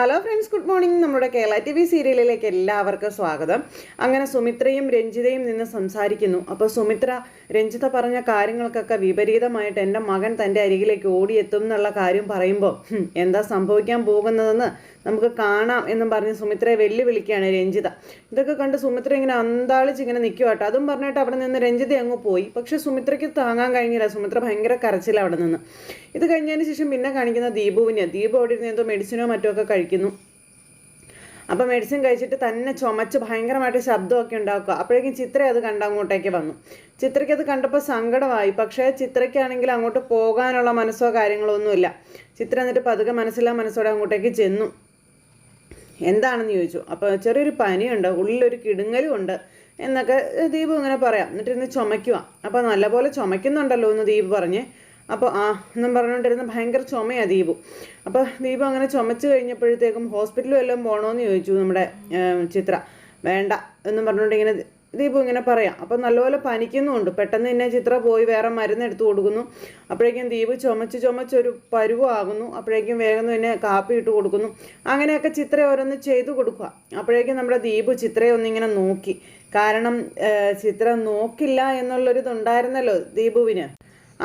Hello friends good morning നമ്മുടെ Kerala T V സീരിയലിലേക്ക് എല്ലാവർക്കും സ്വാഗതം. അങ്ങനെ സുമിത്രയും രഞ്ജിതയും നിന്ന് സംസാരിക്കുന്നു. അപ്പോൾ സുമിത്ര രഞ്ജിത പറഞ്ഞ കാര്യങ്ങൾക്കൊക്കെ വിപരീതമായിട്ട് എന്റെ മകൻ തന്റെ അരികിലേക്ക് ഓടിയെത്തും എന്നുള്ള കാര്യം പറയുമ്പോൾ എന്താ സംഭവിക്കാൻ പോകുന്നതെന്ന് നമുക്ക് കാണാം എന്നും പറഞ്ഞ് സുമിത്രയെ വെല്ലുവിളിക്കുകയാണ് രഞ്ജിത. ഇതൊക്കെ കണ്ട് സുമിത്ര ഇങ്ങനെ അന്താളിച്ച് ഇങ്ങനെ നിൽക്കുക കേട്ടോ. അതും പറഞ്ഞിട്ട് അവിടെ നിന്ന് രഞ്ജിത അങ്ങ് പോയി. പക്ഷെ സുമിത്രയ്ക്ക് താങ്ങാൻ കഴിഞ്ഞില്ല. സുമിത്ര ഭയങ്കര കരച്ചില്ല അവിടെ നിന്ന്. ഇത് കഴിഞ്ഞതിന് ശേഷം പിന്നെ കാണിക്കുന്ന ദീപുവിനെ. ദീപു അവിടെ ഇരുന്ന് എന്തോ മെഡിസിനോ മറ്റോ ഒക്കെ കഴിക്കുന്നു. അപ്പം മെഡിസിൻ കഴിച്ചിട്ട് തന്നെ ചുമച്ച് ഭയങ്കരമായിട്ട് ശബ്ദമൊക്കെ ഉണ്ടാക്കുക. അപ്പോഴേക്കും ചിത്ര അത് കണ്ട അങ്ങോട്ടേക്ക് വന്നു. ചിത്രയ്ക്ക് അത് കണ്ടപ്പോൾ സങ്കടമായി. പക്ഷേ ചിത്രയ്ക്കാണെങ്കിൽ അങ്ങോട്ട് പോകാനുള്ള മനസ്സോ കാര്യങ്ങളോ ഒന്നുമില്ല. ചിത്ര എന്നിട്ട് പതുക്കെ മനസ്സിലാ മനസ്സോടെ അങ്ങോട്ടേക്ക് ചെന്നു. എന്താണെന്ന് ചോദിച്ചു. അപ്പോൾ ചെറിയൊരു പനിയുണ്ട് ഉള്ളിലൊരു കിടുങ്ങലും ഉണ്ട് എന്നൊക്കെ ദീപ് ഇങ്ങനെ പറയാം. എന്നിട്ട് ഇന്ന് ചുമയ്ക്കുക അപ്പോൾ നല്ലപോലെ ചുമയ്ക്കുന്നുണ്ടല്ലോ എന്ന് ദീപ് പറഞ്ഞ് അപ്പോൾ ആ എന്നും പറഞ്ഞുകൊണ്ടിരുന്ന ഭയങ്കര ചുമയാണ് ദീപു. അപ്പോൾ ദീപു അങ്ങനെ ചുമച്ച് കഴിഞ്ഞപ്പോഴത്തേക്കും ഹോസ്പിറ്റലിൽ വല്ലതും പോകണമെന്ന് ചോദിച്ചു നമ്മുടെ ചിത്ര. വേണ്ട എന്നും പറഞ്ഞുകൊണ്ട് ഇങ്ങനെ ദീപു ഇങ്ങനെ പറയാം. അപ്പോൾ നല്ലപോലെ പനിക്കുന്നുമുണ്ട്. പെട്ടെന്ന് തന്നെ ചിത്ര പോയി വേറെ മരുന്ന് എടുത്തു കൊടുക്കുന്നു. അപ്പോഴേക്കും ദീപ് ചുമച്ച് ചുമച്ചൊരു പരുവാകുന്നു. അപ്പോഴേക്കും വേഗം തന്നെ കാപ്പി ഇട്ട് കൊടുക്കുന്നു. അങ്ങനെയൊക്കെ ചിത്ര ഓരോന്ന് ചെയ്തു കൊടുക്കുക അപ്പോഴേക്കും നമ്മുടെ ദീപു ചിത്രയെ ഒന്നിങ്ങനെ നോക്കി. കാരണം ചിത്ര നോക്കില്ല എന്നുള്ളൊരിതുണ്ടായിരുന്നല്ലോ ദീപുവിന്.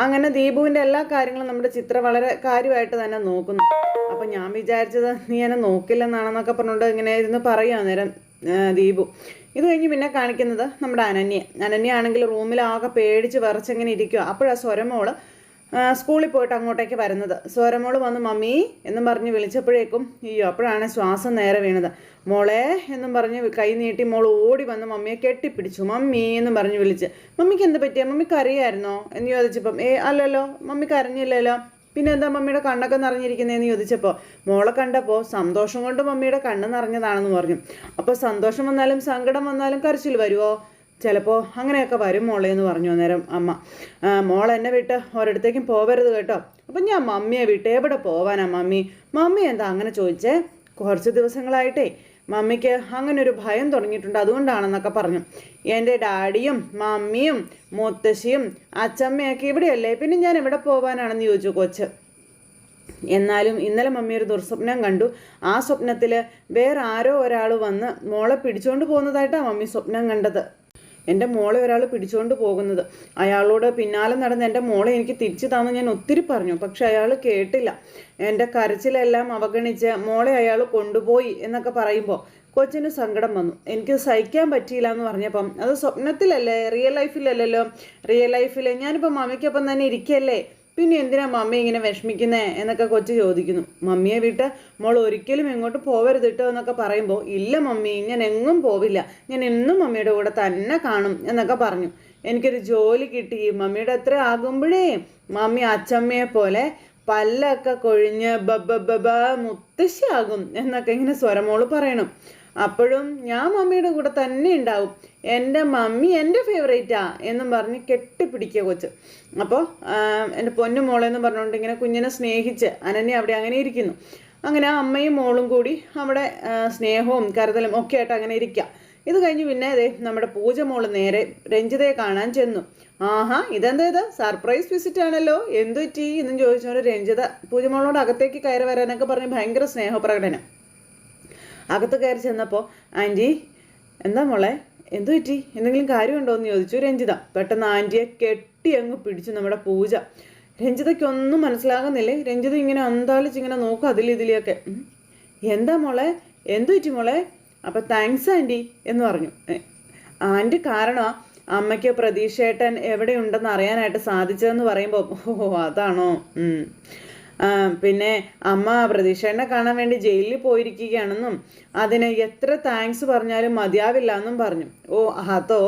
അങ്ങനെ ദീപുവിന്റെ എല്ലാ കാര്യങ്ങളും നമ്മുടെ ചിത്ര വളരെ കാര്യമായിട്ട് തന്നെ നോക്കുന്നു. അപ്പം ഞാൻ വിചാരിച്ചത് നീ എന്നെ നോക്കില്ലെന്നാണെന്നൊക്കെ പറഞ്ഞുകൊണ്ട് ഇങ്ങനെ ഇരുന്ന് പറയുക നേരം ദീപു. ഇത് കഴിഞ്ഞ് പിന്നെ കാണിക്കുന്നത് നമ്മുടെ അനന്യ. അനന്യ ആണെങ്കിൽ റൂമിലാകെ പേടിച്ച് വിറച്ചിങ്ങനെ ഇരിക്കുക അപ്പോഴാണ് സ്വരമോൾ സ്കൂളിൽ പോയിട്ട് അങ്ങോട്ടേക്ക് വരുന്നത്. സ്വരമോൾ വന്ന് മമ്മി എന്നും പറഞ്ഞ് വിളിച്ചപ്പോഴേക്കും അയ്യോ അപ്പോഴാണ് ശ്വാസം നേരെ വീണത്. മോളെ എന്നും പറഞ്ഞ് കൈ നീട്ടി മോൾ ഓടി വന്ന് മമ്മിയെ കെട്ടിപ്പിടിച്ചു. മമ്മി എന്നും പറഞ്ഞ് വിളിച്ച് മമ്മിക്ക് എന്ത് പറ്റിയാ? മമ്മിക്ക് അറിയായിരുന്നോ? എന്ന് ചോദിച്ചപ്പം ഏ അല്ലല്ലോ മമ്മിക്ക് അറിഞ്ഞില്ലല്ലോ. പിന്നെ എന്താ മമ്മിയുടെ കണ്ണൊക്കെ നിറഞ്ഞിരിക്കുന്നതെന്ന് ചോദിച്ചപ്പോൾ മോളെ കണ്ടപ്പോൾ സന്തോഷം കൊണ്ട് മമ്മിയുടെ കണ്ണ് നിറഞ്ഞതാണെന്ന് പറഞ്ഞു. അപ്പോൾ സന്തോഷം വന്നാലും സങ്കടം വന്നാലും കരച്ചിൽ വരുമോ ചിലപ്പോൾ അങ്ങനെയൊക്കെ വരും മോളെ എന്ന് പറഞ്ഞു അന്നേരം അമ്മ. മോൾ എന്നെ വിട്ട് ഒരിടത്തേക്കും പോവരുത് കേട്ടോ. അപ്പം ഞാൻ മമ്മിയെ വിട്ട് എവിടെ പോവാനാ മമ്മി? മമ്മി എന്താ അങ്ങനെ ചോദിച്ചേ? കുറച്ച് ദിവസങ്ങളായിട്ടേ മമ്മിക്ക് അങ്ങനെ ഒരു ഭയം തുടങ്ങിയിട്ടുണ്ട്. അതുകൊണ്ടാണെന്നൊക്കെ പറഞ്ഞു. എന്റെ ഡാഡിയും മമ്മിയും മുത്തശ്ശിയും അച്ചമ്മയൊക്കെ ഇവിടെയല്ലേ? പിന്നെ ഞാൻ എവിടെ പോവാനാണെന്ന് ചോദിച്ചു കൊച്ച്. എന്നാലും ഇന്നലെ മമ്മി ഒരു ദുർസ്വപ്നം കണ്ടു. ആ സ്വപ്നത്തിൽ വേറെ ആരോ ഒരാൾ വന്ന് മോളെ പിടിച്ചുകൊണ്ട് പോകുന്നതായിട്ടാണ് മമ്മി സ്വപ്നം കണ്ടത്. എന്റെ മോളെ ഒരാൾ പിടിച്ചുകൊണ്ട് പോകുന്നത്. അയാളോട് പിന്നാലെ നടന്ന് എന്റെ മോളെ എനിക്ക് തിരിച്ചു താന്ന് ഞാൻ ഒത്തിരി പറഞ്ഞു. പക്ഷെ അയാൾ കേട്ടില്ല. എന്റെ കരച്ചിലെല്ലാം അവഗണിച്ച് മോളെ അയാൾ കൊണ്ടുപോയി എന്നൊക്കെ പറയുമ്പോൾ കൊച്ചിന് സങ്കടം വന്നു. എനിക്ക് സഹിക്കാൻ പറ്റിയില്ല എന്ന് പറഞ്ഞപ്പം അത് സ്വപ്നത്തിലല്ലേ? റിയൽ ലൈഫിലല്ലല്ലോ റിയൽ ലൈഫിൽ ഞാനിപ്പോൾ മമ്മിക്കൊപ്പം തന്നെ ഇരിക്കല്ലേ? പിന്നെ എന്തിനാ മമ്മി ഇങ്ങനെ വിഷമിക്കുന്നേ എന്നൊക്കെ കൊച്ചു ചോദിക്കുന്നു. മമ്മിയെ വിട്ട് മോൾ ഒരിക്കലും എങ്ങോട്ട് പോവരുത് കേട്ടോ എന്നൊക്കെ പറയുമ്പോൾ ഇല്ല മമ്മി ഞാൻ എങ്ങും പോവില്ല. ഞാൻ എന്നും മമ്മിയുടെ കൂടെ തന്നെ കാണും എന്നൊക്കെ പറഞ്ഞു. എനിക്കൊരു ജോലി കിട്ടി. മമ്മിയുടെ അത്ര ആകുമ്പോഴേ മമ്മി അച്ചമ്മയെ പോലെ പല്ലൊക്കെ കൊഴിഞ്ഞ് ബബ ബബ മുത്തശ്ശിയാകും എന്നൊക്കെ ഇങ്ങനെ സ്വരമോൾ പറയണം. അപ്പോഴും ഞാൻ മമ്മിയുടെ കൂടെ തന്നെ ഉണ്ടാവും. എന്റെ മമ്മി എന്റെ ഫേവറേറ്റാ എന്നും പറഞ്ഞ് കെട്ടിപ്പിടിക്കുക കൊച്ച്. അപ്പോൾ എന്റെ പൊന്നു മോളെന്ന് പറഞ്ഞുകൊണ്ട് ഇങ്ങനെ കുഞ്ഞിനെ സ്നേഹിച്ച് അനന്യ അവിടെ അങ്ങനെ ഇരിക്കുന്നു. അങ്ങനെ അമ്മയും മോളും കൂടി അവിടെ സ്നേഹവും കരുതലും ഒക്കെ ആയിട്ട് അങ്ങനെ ഇരിക്കുക ഇത് കഴിഞ്ഞ് പിന്നെ അതെ നമ്മുടെ പൂജ മോൾ നേരെ രഞ്ജിതയെ കാണാൻ ചെന്നു. ആഹാ ഇതെന്താ ഇത്? സർപ്രൈസ് വിസിറ്റ് ആണല്ലോ. എന്തു പറ്റി? എന്നും ചോദിച്ചോണ്ട് രഞ്ജിത പൂജ മോളോട് അകത്തേക്ക് കയറി വരാനൊക്കെ പറഞ്ഞ് ഭയങ്കര സ്നേഹപ്രകടനം. അകത്ത് കയറി ചെന്നപ്പോൾ ആന്റി എന്താ മോളെ? എന്തു പറ്റി? എന്തെങ്കിലും കാര്യമുണ്ടോ? എന്ന് ചോദിച്ചു രഞ്ജിത. പെട്ടെന്ന് ആന്റിയെ കെട്ടി അങ്ങ് പിടിച്ചു നമ്മുടെ പൂജ. രഞ്ജിതയ്ക്കൊന്നും മനസ്സിലാകുന്നില്ലേ? രഞ്ജിത ഇങ്ങനെ അന്താളിച്ച് ഇങ്ങനെ നോക്കും അതിലിതിലെയൊക്കെ എന്താ മോളെ? എന്തു പറ്റി മോളെ? അപ്പം താങ്ക്സ് ആന്റി എന്ന് പറഞ്ഞു. ആന്റി കാരണം അമ്മയ്ക്ക് പ്രതീക്ഷേട്ടൻ എവിടെയുണ്ടെന്ന് അറിയാനായിട്ട് സാധിച്ചതെന്ന് പറയുമ്പോൾ ഓ അതാണോ? പിന്നെ അമ്മ പ്രതീക്ഷേനെ കാണാൻ വേണ്ടി ജയിലിൽ പോയിരിക്കുകയാണെന്നും അതിന് എത്ര താങ്ക്സ് പറഞ്ഞാലും മതിയാവില്ല എന്നും പറഞ്ഞു. ഓ അതോ?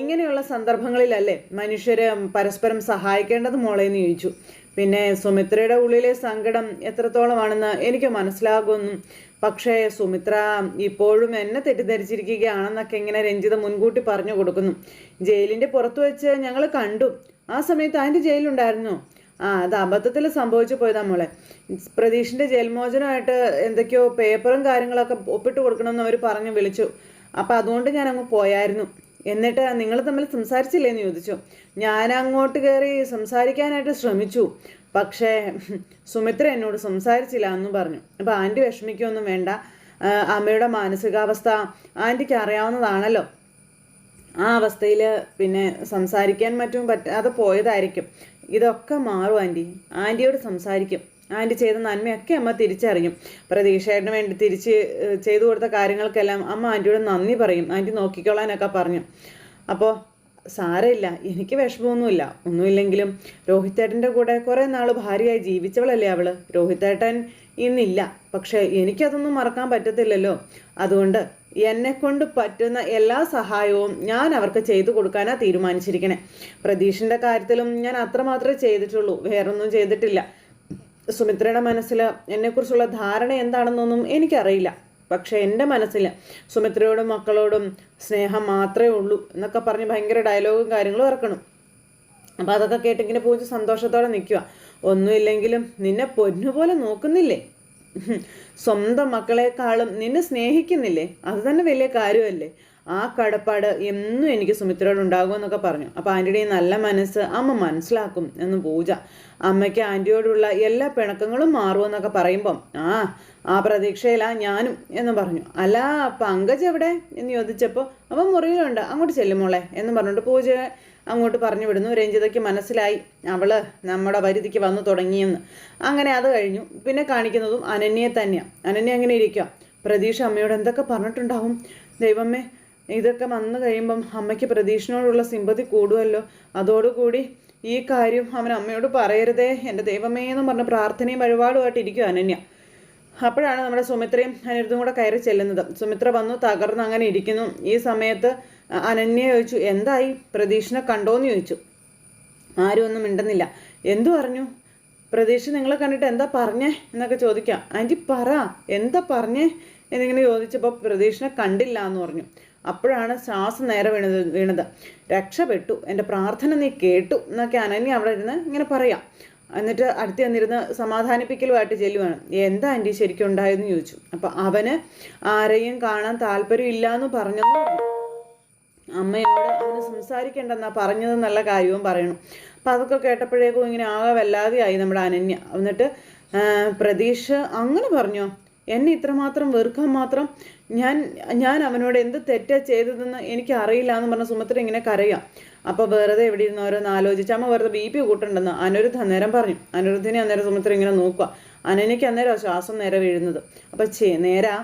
ഇങ്ങനെയുള്ള സന്ദർഭങ്ങളിലല്ലേ മനുഷ്യര് പരസ്പരം സഹായിക്കേണ്ടത് മോളേന്ന് ചോദിച്ചു. പിന്നെ സുമിത്രയുടെ ഉള്ളിലെ സങ്കടം എത്രത്തോളമാണെന്ന് എനിക്ക് മനസ്സിലാകുന്നു. പക്ഷേ സുമിത്ര ഇപ്പോഴും എന്നെ തെറ്റിദ്ധരിച്ചിരിക്കുകയാണെന്നൊക്കെ ഇങ്ങനെ രഞ്ജിത മുൻകൂട്ടി പറഞ്ഞു കൊടുക്കുന്നു. ജയിലിന്റെ പുറത്ത് വെച്ച് ഞങ്ങൾ കണ്ടു. ആ സമയത്ത് അതിന്റെ ജയിലുണ്ടായിരുന്നു ആ അത് അബദ്ധത്തിൽ സംഭവിച്ചു പോയതാ മോളെ. പ്രതീഷിന്റെ ജയിൽമോചനമായിട്ട് എന്തൊക്കെയോ പേപ്പറും കാര്യങ്ങളൊക്കെ ഒപ്പിട്ട് കൊടുക്കണമെന്ന് അവർ പറഞ്ഞു വിളിച്ചു. അപ്പോൾ അതുകൊണ്ട് ഞാൻ അങ്ങ് പോയായിരുന്നു. എന്നിട്ട് നിങ്ങൾ തമ്മിൽ സംസാരിച്ചില്ലേന്ന് ചോദിച്ചു. ഞാൻ അങ്ങോട്ട് കയറി സംസാരിക്കാനായിട്ട് ശ്രമിച്ചു. പക്ഷേ സുമിത്ര എന്നോട് സംസാരിച്ചില്ല എന്ന് പറഞ്ഞു. അപ്പോൾ ആന്റി വിഷമിക്കൊന്നും വേണ്ട. അമ്മയുടെ മാനസികാവസ്ഥ ആന്റിക്ക് അറിയാവുന്നതാണല്ലോ. ആ അവസ്ഥയിൽ പിന്നെ സംസാരിക്കാൻ മറ്റും പറ്റാതെ പോയതായിരിക്കും. ഇതൊക്കെ മാറും ആന്റി. ആന്റിയോട് സംസാരിക്കും. ആന്റി ചെയ്ത നന്മയൊക്കെ അമ്മ തിരിച്ചറിയും പ്രതീക്ഷയുടെ വേണ്ടി തിരിച്ച് ചെയ്തു കൊടുത്ത കാര്യങ്ങൾക്കെല്ലാം അമ്മ ആന്റിയോട് നന്ദി പറയും. ആന്റി നോക്കിക്കോളാനൊക്കെ പറഞ്ഞു. അപ്പോൾ സാരമില്ല. എനിക്ക് വിഷമമൊന്നുമില്ല. ഒന്നുമില്ലെങ്കിലും രോഹിത്തേട്ടന്റെ കൂടെ കുറേ നാൾ ഭാര്യയായി ജീവിച്ചവളല്ലേ അവൾ? രോഹിത്തേട്ടൻ ഇന്നില്ല. പക്ഷേ എനിക്കതൊന്നും മറക്കാൻ പറ്റത്തില്ലല്ലോ. അതുകൊണ്ട് എന്നെ കൊണ്ട് പറ്റുന്ന എല്ലാ സഹായവും ഞാൻ അവർക്ക് ചെയ്തു കൊടുക്കാനാ തീരുമാനിച്ചിരിക്കണേ. പ്രതീഷിന്റെ കാര്യത്തിലും ഞാൻ അത്രമാത്രമേ ചെയ്തിട്ടുള്ളൂ. വേറൊന്നും ചെയ്തിട്ടില്ല. സുമിത്രയുടെ മനസ്സിൽ എന്നെക്കുറിച്ചുള്ള ധാരണ എന്താണെന്നൊന്നും എനിക്കറിയില്ല. പക്ഷേ എന്റെ മനസ്സിൽ സുമിത്രയോടും മക്കളോടും സ്നേഹം മാത്രമേ ഉള്ളൂ എന്നൊക്കെ പറഞ്ഞ് ഭയങ്കര ഡയലോഗും കാര്യങ്ങളും ഇറക്കണം. അപ്പം അതൊക്കെ കേട്ടിങ്ങനെ പൂജ സന്തോഷത്തോടെ നിൽക്കുക ഒന്നുമില്ലെങ്കിലും നിന്നെ പൊന്നുപോലെ നോക്കുന്നില്ലേ. സ്വന്തം മക്കളെക്കാളും നിന്നെ സ്നേഹിക്കുന്നില്ലേ? അത് തന്നെ വലിയ കാര്യമല്ലേ? ആ കടപ്പാട് എന്നും എനിക്ക് സുമിത്രയോട് ഉണ്ടാകുമെന്നൊക്കെ പറഞ്ഞു. അപ്പോൾ ആന്റിയുടെ നല്ല മനസ്സ് അമ്മ മനസ്സിലാക്കും എന്ന് പൂജ. അമ്മയ്ക്ക് ആന്റിയോടുള്ള എല്ലാ പിണക്കങ്ങളും മാറുമെന്നൊക്കെ പറയുമ്പം ആ ആ പ്രതീക്ഷയിലാ ഞാനും എന്ന് പറഞ്ഞു. അല്ല പങ്കജ് എവിടെ? എന്ന് ചോദിച്ചപ്പോൾ അവൻ മുറിയിലുണ്ട്. അങ്ങോട്ട് ചെല്ലുമോളെ എന്ന് പറഞ്ഞിട്ട് പൂജ അങ്ങോട്ട് പറഞ്ഞു വിടുന്നു. രഞ്ജിതയ്ക്ക് മനസ്സിലായി. അവൾ നമ്മുടെ പരിധിക്ക് വന്നു തുടങ്ങിയെന്ന്. അങ്ങനെ അത് കഴിഞ്ഞു. പിന്നെ കാണിക്കുന്നതും അനന്യയെ തന്നെയാണ് അനന്യ അങ്ങനെ ഇരിക്കുക പ്രതീക്ഷ അമ്മയോട് എന്തൊക്കെ പറഞ്ഞിട്ടുണ്ടാവും? ദൈവമേ ഇതൊക്കെ വന്നു കഴിയുമ്പം അമ്മയ്ക്ക് പ്രതീക്ഷനോടുള്ള സിമ്പതി കൂടുമല്ലോ അതോടുകൂടി ഈ കാര്യം അവൻ അമ്മയോട് പറയരുതേ. എന്റെ ദൈവമേ എന്ന് പറഞ്ഞ പ്രാർത്ഥനയും വഴിപാടുമായിട്ടിരിക്കും അനന്യ. അപ്പോഴാണ് നമ്മുടെ സുമിത്രയും അനിരുദ്ധും കൂടെ കയറി ചെല്ലുന്നത്. സുമിത്ര വന്നു തകർന്ന് അങ്ങനെ ഇരിക്കുന്നു. ഈ സമയത്ത് അനന്യ ചോദിച്ചു എന്തായി? പ്രതീക്ഷനെ കണ്ടോന്ന് ചോദിച്ചു. ആരും ഒന്നും മിണ്ടുന്നില്ല. എന്തു പറഞ്ഞു? പ്രതീക്ഷ നിങ്ങളെ കണ്ടിട്ട് എന്താ പറഞ്ഞേ? എന്നൊക്കെ ചോദിക്കാം. ആന്റി പറ. എന്താ പറഞ്ഞേ? എന്നിങ്ങനെ ചോദിച്ചപ്പോൾ പ്രതീക്ഷനെ കണ്ടില്ല എന്ന് പറഞ്ഞു. അപ്പോഴാണ് ശ്വാസം നേരെ വീണത് വീണത്. രക്ഷപ്പെട്ടു. എന്റെ പ്രാർത്ഥന നീ കേട്ടു എന്നൊക്കെ അനന്യ അവിടെ ഇരുന്ന് ഇങ്ങനെ പറയാം. എന്നിട്ട് അടുത്ത് വന്നിരുന്ന് സമാധാനിപ്പിക്കലുമായിട്ട് ചെല്ലുവാണ്. എന്താ ആന്റി ശരിക്കും ഉണ്ടായെന്ന് ചോദിച്ചു. അപ്പം അവന് ആരെയും കാണാൻ താല്പര്യമില്ല എന്ന് പറഞ്ഞു. അമ്മയോട് അവന് സംസാരിക്കേണ്ടെന്നാ പറഞ്ഞതെന്നുള്ള കാര്യവും പറയണം. അപ്പം അതൊക്കെ കേട്ടപ്പോഴേക്കും ഇങ്ങനെ ആകെ വല്ലാതെയായി നമ്മുടെ അനന്യ. എന്നിട്ട് പ്രതീക്ഷ അങ്ങനെ പറഞ്ഞോ. എന്നെ ഇത്രമാത്രം വെറുക്കാൻ മാത്രം ഞാൻ ഞാൻ അവനോട് എന്ത് തെറ്റാ ചെയ്തതെന്ന് എനിക്ക് അറിയില്ല എന്ന് പറഞ്ഞ സുമിത്ര ഇങ്ങനെ കരയാം. അപ്പോൾ വെറുതെ എവിടെ ഇരുന്ന് ഓരോന്ന് ആലോചിച്ച് അമ്മ വെറുതെ ബി പി കൂട്ടുണ്ടെന്ന് അനിരുദ്ധ അന്നേരം പറഞ്ഞു. അനിരുദ്ധിനെ അന്നേരം സുമിത്ര ഇങ്ങനെ നോക്കുക അനനിക്ക് അന്നേരം ശ്വാസം നേരെ വീഴുന്നത്. അപ്പോൾ ചേ നേരാ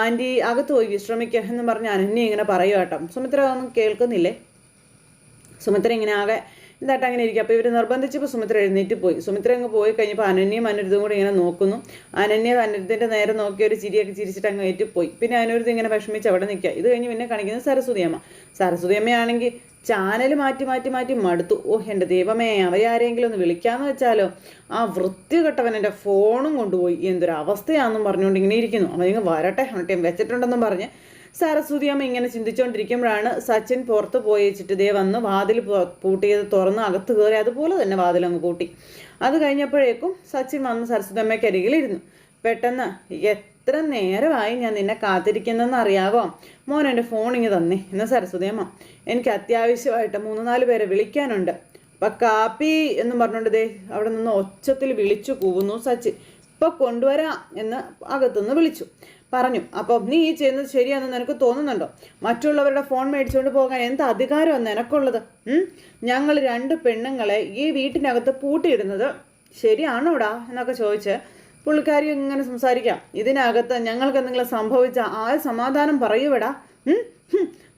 ആന്റി അകത്ത് പോയി വിശ്രമിക്കുക എന്ന് പറഞ്ഞ് അനന്യ ഇങ്ങനെ പറയുക കേട്ടോ. സുമിത്ര ഒന്നും കേൾക്കുന്നില്ലേ? സുമിത്ര ഇങ്ങനെ ആകെ ഇതായിട്ട് അങ്ങനെ ഇരിക്കും. അപ്പോൾ ഇവർ നിർബന്ധിച്ചപ്പോൾ സുമിത്ര എഴുന്നേറ്റ് പോയി. സുമിത്ര അങ്ങ് പോയി കഴിഞ്ഞപ്പോൾ അനന്യയും അനിരുദ്ധും കൂടി ഇങ്ങനെ നോക്കുന്നു. അനന്യ അനിരുദ്ധിന്റെ നേരെ നോക്കി ഒരു ചിരിയൊക്കെ ചിരിച്ചിട്ട് അങ്ങ് ഏറ്റുപോയി പിന്നെ അനിരുദ്ധം ഇങ്ങനെ വിഷമിച്ച് അവിടെ നിൽക്കുക. ഇത് കഴിഞ്ഞ് പിന്നെ കാണിക്കുന്നത് സരസ്വതി അമ്മ. സരസ്വതി അമ്മയാണെങ്കിൽ ചാനൽ മാറ്റി മാറ്റി മാറ്റി മടുത്തു. ഓ എന്റെ ദൈവമേ അവരെ ആരെങ്കിലും ഒന്ന് വിളിക്കാമെന്ന് വെച്ചാലോ? ആ വൃത്തികെട്ടവൻ എന്റെ ഫോണും കൊണ്ടുപോയി. എന്തൊരു അവസ്ഥയാണെന്നും പറഞ്ഞുകൊണ്ട് ഇങ്ങനെ ഇരിക്കുന്നു. അവനെ വരട്ടെ എന്നിട്ട് വെച്ചിട്ടുണ്ടെന്നും പറഞ്ഞ് സരസ്വതി അമ്മ ഇങ്ങനെ ചിന്തിച്ചുകൊണ്ടിരിക്കുമ്പോഴാണ് സച്ചിൻ പുറത്ത് പോയി വെച്ചിട്ട് ഇതേ വന്ന് വാതിൽ പൂട്ടിയത് തുറന്ന് അകത്ത് കയറി അതുപോലെ തന്നെ വാതിൽ അങ്ങ് പൂട്ടി. അത് കഴിഞ്ഞപ്പോഴേക്കും സച്ചിൻ വന്ന് സരസ്വതി അമ്മയ്ക്ക് അരികിലിരുന്നു. പെട്ടെന്ന് എത്ര നേരമായി ഞാൻ നിന്നെ കാത്തിരിക്കുന്നതെന്ന് അറിയാവോ? മോൻ എന്റെ ഫോൺ ഇങ്ങ് തന്നേ എന്ന് സരസ്വതി അമ്മ എനിക്ക് അത്യാവശ്യമായിട്ട് മൂന്ന് നാല് പേരെ വിളിക്കാനുണ്ട്. അപ്പം കാപ്പി എന്ന് പറഞ്ഞുകൊണ്ട് അവിടെ നിന്ന് ഒച്ചത്തിൽ വിളിച്ചു കൂവുന്നു സച്ചിൻ. ഇപ്പം കൊണ്ടുവരാം എന്ന് അകത്തുനിന്ന് വിളിച്ചു. പറഞ്ഞു. അപ്പം നീ ഈ ചെയ്യുന്നത് ശരിയാണെന്ന് നിനക്ക് തോന്നുന്നുണ്ടോ? മറ്റുള്ളവരുടെ ഫോൺ മേടിച്ചുകൊണ്ട് പോകാൻ എന്ത് അധികാരമാണ് നിനക്കുള്ളത്? ഞങ്ങൾ രണ്ട് പെണ്ണുങ്ങളെ ഈ വീട്ടിനകത്ത് പൂട്ടിയിടുന്നത് ശരിയാണോടാ എന്നൊക്കെ ചോദിച്ച് പുള്ളിക്കാരി ഇങ്ങനെ സംസാരിക്കാം. ഇതിനകത്ത് ഞങ്ങൾക്ക് എന്തെങ്കിലും സംഭവിച്ച ആ സമാധാനം പറയൂടാ.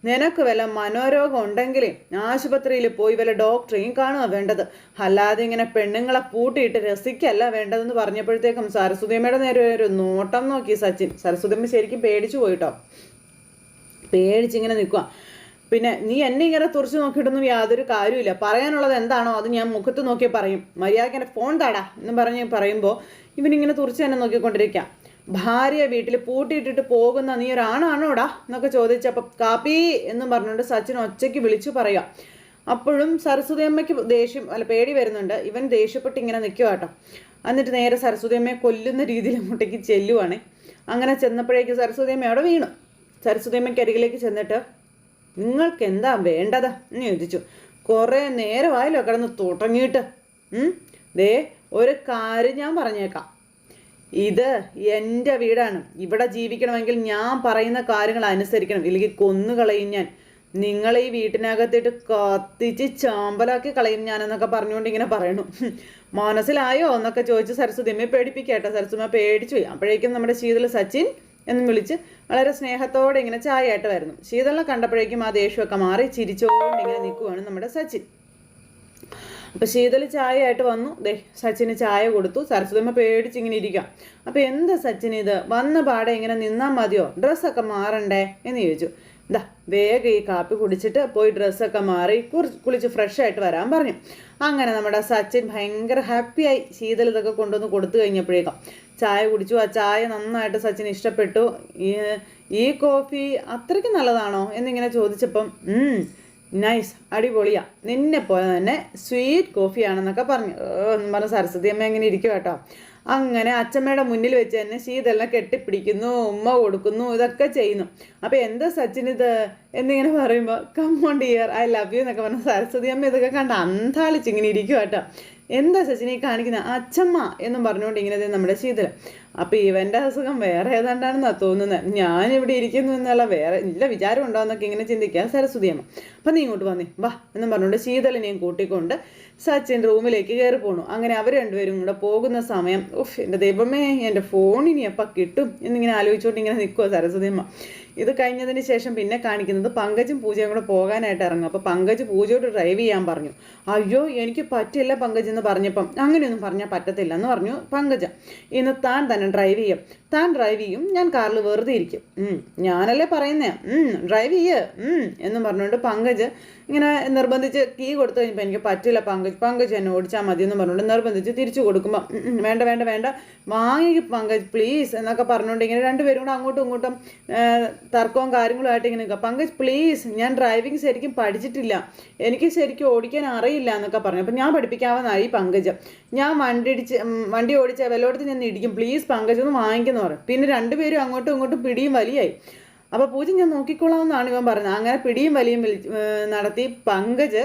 നിനക്ക് വല്ല മനോരോഗം ഉണ്ടെങ്കിലേ ആശുപത്രിയിൽ പോയി വല്ല ഡോക്ടറെയും കാണുക വേണ്ടത്. അല്ലാതെ ഇങ്ങനെ പെണ്ണുങ്ങളെ പൂട്ടിയിട്ട് രസിക്കല്ല വേണ്ടതെന്ന് പറഞ്ഞപ്പോഴത്തേക്കും സരസ്വതിയമ്മയുടെ നേരെ ഒരു നോട്ടം നോക്കി സച്ചിൻ. സരസ്വതിയമ്മ ശരിക്കും പേടിച്ചു പോയിട്ടോ. പേടിച്ചിങ്ങനെ നിൽക്കുക പിന്നെ നീ എന്നെ ഇങ്ങനെ തുറച്ചു നോക്കിയിട്ടൊന്നും യാതൊരു കാര്യമില്ല പറയാനുള്ളത് എന്താണോ അത് ഞാൻ മുഖത്ത് നോക്കി പറയും. മര്യാദയ്ക്ക് എന്റെ ഫോൺ താടാ എന്ന് പറഞ്ഞ് പറയുമ്പോൾ ഇവനിങ്ങനെ തുറച്ച് തന്നെ നോക്കിക്കൊണ്ടിരിക്കാം. ഭാര്യ വീട്ടിൽ പൂട്ടിയിട്ടിട്ട് പോകുന്ന നീ ഒരാണാണോടാ എന്നൊക്കെ ചോദിച്ചപ്പോൾ കാപ്പി എന്ന് പറഞ്ഞുകൊണ്ട് സച്ചിൻ ഒച്ചയ്ക്ക് വിളിച്ചു പറയാം. അപ്പോഴും സരസ്വതി അമ്മയ്ക്ക് ദേഷ്യം അല്ല പേടി വരുന്നുണ്ട്. ഇവൻ ദേഷ്യപ്പെട്ട് ഇങ്ങനെ നിൽക്കുക കേട്ടോ. എന്നിട്ട് നേരെ സരസ്വതി അമ്മയെ കൊല്ലുന്ന രീതിയിൽ അങ്ങോട്ടേക്ക് ചെല്ലുവാണ്. അങ്ങനെ ചെന്നപ്പോഴേക്ക് സരസ്വതി അമ്മ അവിടെ വീണു. സരസ്വതി അമ്മയ്ക്ക് അരികിലേക്ക് ചെന്നിട്ട് നിങ്ങൾക്ക് എന്താ വേണ്ടത് എന്ന് ചോദിച്ചു. കുറേ നേരമായല്ലോ കിടന്ന് തുടങ്ങിയിട്ട്? ദേ ഒരു കാര്യം ഞാൻ പറഞ്ഞേക്കാം. ഇത് എന്റെ വീടാണ്. ഇവിടെ ജീവിക്കണമെങ്കിൽ ഞാൻ പറയുന്ന കാര്യങ്ങൾ അനുസരിക്കണം. ഇല്ലെങ്കിൽ കൊന്നുകളയും ഞാൻ. നിങ്ങളെ ഈ വീട്ടിനകത്തിട്ട് കത്തിച്ച് ചാമ്പലാക്കി കളയും ഞാനെന്നൊക്കെ പറഞ്ഞുകൊണ്ട് ഇങ്ങനെ പറയണു. മനസ്സിലായോ? എന്നൊക്കെ ചോദിച്ച് സരസ്വതിയമ്മയെ പേടിപ്പിക്കട്ടെ സരസ്വതിയമ്മ പേടിച്ചു പോയി. അപ്പോഴേക്കും നമ്മുടെ ശീതള സച്ചിൻ എന്നും വിളിച്ച് വളരെ സ്നേഹത്തോടെ ഇങ്ങനെ ചായ ആയിട്ട് വരുന്നു. ശീതളിനെ കണ്ടപ്പോഴേക്കും ആ ദേഷ്യമൊക്കെ മാറി ചിരിച്ചോണ്ട് ഇങ്ങനെ നിൽക്കുവാണ് നമ്മുടെ സച്ചിൻ. അപ്പോൾ ശീതൽ ചായ ആയിട്ട് വന്നു. ദേ സച്ചിന് ചായ കൊടുത്തു. സരസ്വതമ്മ പേടിച്ച് ഇങ്ങനെ ഇരിക്കാം അപ്പോൾ എന്താ സച്ചിൻ ഇത്? വന്ന പാടെ ഇങ്ങനെ നിന്നാൽ മതിയോ? ഡ്രസ്സൊക്കെ മാറണ്ടേ? എന്ന് ചോദിച്ചു. ഇതാ വേഗം ഈ കാപ്പി കുടിച്ചിട്ട് പോയി ഡ്രസ്സൊക്കെ മാറി കുറിച്ച് കുളിച്ച് ഫ്രഷ് ആയിട്ട് വരാൻ പറഞ്ഞു. അങ്ങനെ നമ്മുടെ സച്ചിൻ ഭയങ്കര ഹാപ്പിയായി ശീതൽ ഇതൊക്കെ കൊണ്ടുവന്ന് കൊടുത്തു കഴിഞ്ഞപ്പോഴേക്കും. ചായ കുടിച്ചു. ആ ചായ നന്നായിട്ട് സച്ചിൻ ഇഷ്ടപ്പെട്ടു. ഈ കോഫി അത്രയ്ക്ക് നല്ലതാണോ? എന്നിങ്ങനെ ചോദിച്ചപ്പം "ഉം, നൈസ് അടിപൊളിയാ. നിന്നെ പോലെ തന്നെ സ്വീറ്റ് കോഫിയാണെന്നൊക്കെ പറഞ്ഞു. എന്ന് പറഞ്ഞ സരസ്വതി അമ്മ എങ്ങനെ ഇരിക്കും കേട്ടോ. അങ്ങനെ അച്ഛമ്മയുടെ മുന്നിൽ വെച്ച് തന്നെ ശീതെല്ലാം കെട്ടിപ്പിടിക്കുന്നു ഉമ്മ കൊടുക്കുന്നു ഇതൊക്കെ ചെയ്യുന്നു. അപ്പോൾ എന്താ സച്ചിൻ ഇത്? എന്നിങ്ങനെ പറയുമ്പോൾ come on dear I love you എന്നൊക്കെ പറഞ്ഞ സരസ്വതി അമ്മ ഇതൊക്കെ കണ്ട് അന്താളിച്ച് ഇങ്ങനെ ഇരിക്കും കേട്ടോ. എന്താ സച്ചിനെ കാണിക്കുന്നത് അച്ഛമ്മ എന്നും പറഞ്ഞുകൊണ്ട് ഇങ്ങനെ നമ്മുടെ ശീതൽ അപ്പോൾ ഇവന്റെ അസുഖം വേറെ ഏതാണ്ടാണെന്നാണ് തോന്നുന്നത് ഇവിടെ ഇരിക്കുന്നു എന്നല്ല വേറെ ഇല്ല വിചാരം ഉണ്ടോ എന്നൊക്കെ ഇങ്ങനെ ചിന്തിക്കുക സരസ്വതിയമ്മ അപ്പം നീ ഇങ്ങോട്ട് വന്നേ. വാ എന്നും പറഞ്ഞുകൊണ്ട് ശീതളിനെയും കൂട്ടിക്കൊണ്ട് സച്ചിൻ റൂമിലേക്ക് കയറി പോണു. അങ്ങനെ അവർ രണ്ടുപേരും കൂടെ പോകുന്ന സമയം ഉഫ് എന്റെ ദൈവമേ എന്റെ ഫോണിനി എപ്പം കിട്ടും എന്നിങ്ങനെ ആലോചിച്ചുകൊണ്ട് ഇങ്ങനെ നിൽക്കുമോ സരസ്വതിയമ്മ ഇത് കഴിഞ്ഞതിന് ശേഷം പിന്നെ കാണിക്കുന്നത് പങ്കജും പൂജയും കൂടെ പോകാനായിട്ട് ഇറങ്ങും. അപ്പോൾ പങ്കജ് പൂജയോട് ഡ്രൈവ് ചെയ്യാൻ പറഞ്ഞു. അയ്യോ എനിക്ക് പറ്റില്ല പങ്കജ് എന്ന് പറഞ്ഞപ്പം അങ്ങനെയൊന്നും പറഞ്ഞാൽ പറ്റത്തില്ല എന്ന് പറഞ്ഞു പങ്കജ. ഇന്ന് താൻ തന്നെ ഡ്രൈവ് ചെയ്യും. താൻ ഡ്രൈവ് ചെയ്യും ഞാൻ കാറിൽ വെറുതെ ഇരിക്കും. ഞാനല്ലേ പറയുന്നേ? ഡ്രൈവ് ചെയ്യ്. എന്ന് പറഞ്ഞുകൊണ്ട് പങ്കജ് ഇങ്ങനെ നിർബന്ധിച്ച് കീ കൊടുത്തു കഴിഞ്ഞപ്പോൾ എനിക്ക് പറ്റില്ല പങ്കജ്. പങ്കജ് എന്നെ ഓടിച്ചാൽ മതി എന്ന് പറഞ്ഞുകൊണ്ട് നിർബന്ധിച്ച് തിരിച്ചു കൊടുക്കുമ്പോൾ വേണ്ട വേണ്ട വേണ്ട വാങ്ങി പങ്കജ് പ്ലീസ് എന്നൊക്കെ പറഞ്ഞുകൊണ്ട് ഇങ്ങനെ രണ്ടുപേരും കൂടെ അങ്ങോട്ടും ഇങ്ങോട്ടും തർക്കവും കാര്യങ്ങളും ആയിട്ട് ഇങ്ങനെ നിൽക്കുക. പങ്കജ് പ്ലീസ് ഞാൻ ഡ്രൈവിംഗ് ശരിക്കും പഠിച്ചിട്ടില്ല. എനിക്ക് ശരിക്കും ഓടിക്കാൻ അറിയില്ല എന്നൊക്കെ പറഞ്ഞു. അപ്പം ഞാൻ പഠിപ്പിക്കാവുന്നതായി പങ്കജ്. ഞാൻ വണ്ടി ഇടിച്ച് വണ്ടി ഓടിച്ച വല്ലോടത്ത് ഞാൻ ഇടിക്കും. പ്ലീസ് പങ്കജ് ഒന്ന് വാങ്ങിക്കുന്നു പറയും. പിന്നെ രണ്ടുപേരും അങ്ങോട്ടും ഇങ്ങോട്ടും പിടിയും വലിയായി. അപ്പോൾ പൂജ ഞാൻ നോക്കിക്കൊള്ളാമെന്നാണ് ഇവൻ പറഞ്ഞത് അങ്ങനെ പിടിയും വലിയും നടത്തി പങ്കജ്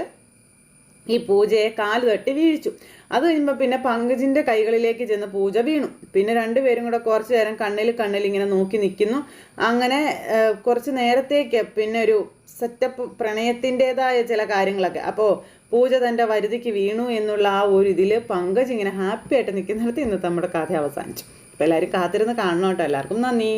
ഈ പൂജയെ കാൽ തട്ടി വീഴിച്ചു. അത് കഴിയുമ്പോൾ പിന്നെ പങ്കജിന്റെ കൈകളിലേക്ക് ചെന്ന് പൂജ വീണു. പിന്നെ രണ്ടുപേരും കൂടെ കുറച്ചു നേരം കണ്ണിൽ കണ്ണിൽ ഇങ്ങനെ നോക്കി നിൽക്കുന്നു. അങ്ങനെ കുറച്ച് നേരത്തേക്ക് പിന്നെ ഒരു സെറ്റപ്പ് പ്രണയത്തിന്റെതായ ചില കാര്യങ്ങളൊക്കെ. അപ്പോൾ പൂജ തന്റെ വരുതിക്ക് വീണു എന്നുള്ള ആ ഒരു ഇതിൽ പങ്കജ് ഇങ്ങനെ ഹാപ്പി ആയിട്ട് നിൽക്കുന്നിടത്ത് ഇന്നത്തെ നമ്മുടെ കഥ അവസാനിച്ചു. അപ്പോൾ എല്ലാവരും കാത്തിരുന്ന് കാണണം കേട്ടോ. എല്ലാവർക്കും നന്ദി.